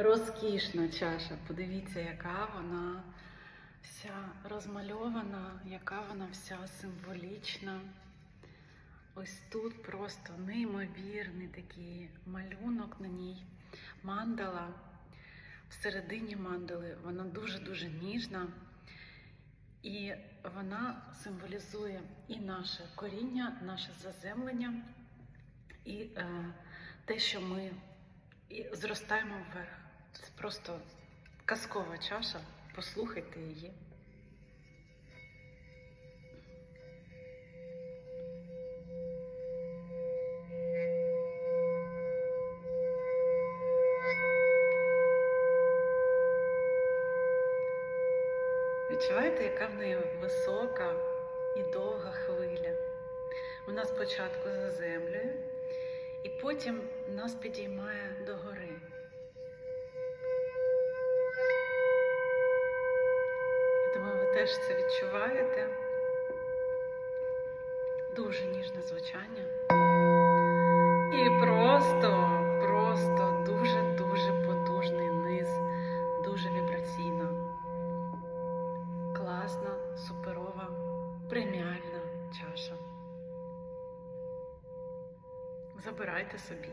Розкішна чаша. Подивіться, яка вона вся розмальована, яка вона вся символічна. Ось тут просто неймовірний такий малюнок на ній. Мандала. Всередині мандали вона дуже-дуже ніжна. І вона символізує і наше коріння, наше заземлення, і е, те, що ми зростаємо вверх. Це просто казкова чаша. Послухайте її. Відчуваєте, яка в неї висока і довга хвиля? Вона спочатку заземлює, і потім нас підіймає догори. Я теж це відчуваєте. Дуже ніжне звучання. І просто, просто дуже-дуже потужний низ, дуже вібраційна, класна, суперова, преміальна чаша. Забирайте собі.